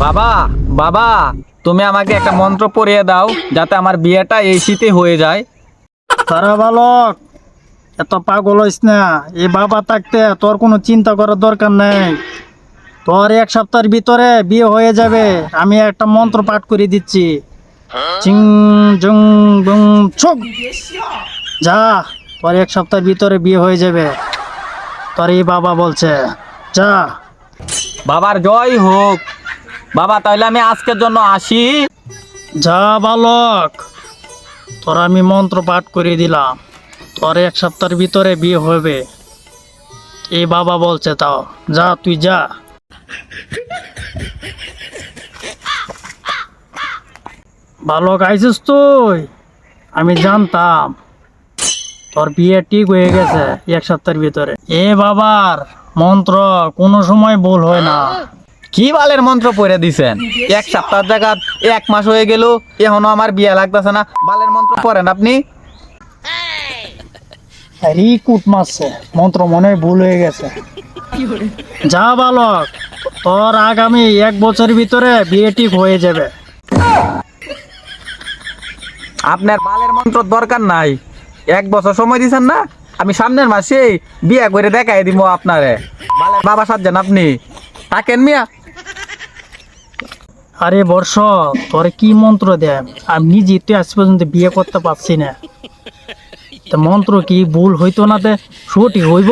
বাবা বাবা তুমি আমাকে একটা মন্ত্র পড়িয়ে দাও যাতে আমার বিয়েটা এই শীতে হয়ে যায়। তারা বালক এত পাগল হইস না। এই বাবা থাকতে তোর কোনো চিন্তা করার দরকার নেই। তোর এক সপ্তাহের ভিতরে বিয়ে হয়ে যাবে। আমি একটা মন্ত্র পাঠ করে দিচ্ছি। চিং জুং বুং ছুক। যা তোর এক সপ্তাহের ভিতরে বিয়ে হয়ে যাবে। তোর এই বাবা বলছে। যা। বাবার জয় হোক। বাবা, তাহলে আমি আজকের জন্য আসি। যা বালক, তোর আমি মন্ত্র পাঠ করে দিলাম। তোর এক সপ্তাহের ভিতরে বিয়ে হবে। এই বাবা বলছে, তাও, যা, তুই যা। বালক আইছিস তুই? আমি জানতাম, তোর বিয়ে ঠিক হয়ে গেছে এক সপ্তাহের ভিতরে। এ বাবার মন্ত্র কোনো সময় ভুল হয় না। কি বালের মন্ত্র পড়ে দিছেন? এক সপ্তাহ জায়গা এক মাস হয়ে গেল এখনও আমার বিয়ে লাগতেছে না। বালের মন্ত্র পড়েন আপনি? রিকুট মারছে মন্ত্র মনে ভুল হয়ে গেছে। যা বালক তোর আগামী এক বছরের ভিতরে বিয়ে ঠিক হয়ে যাবে। আপনার বালের মন্ত্র দরকার নাই। এক বছর সময় দিছেন না? আমি সামনের মাসে বিয়ে করে দেখাই দিব আপনারে। বালের বাবা সাজছেন আপনি। থাকেন মিয়া? আরে বর্ষ, তোর কি মন্ত্র দে আমি নিজে তুই আজ পর্যন্ত বিয়ে করতে পারছি না। তা মন্ত্র কি, ভুল হইতো না তে? সঠিক হইব?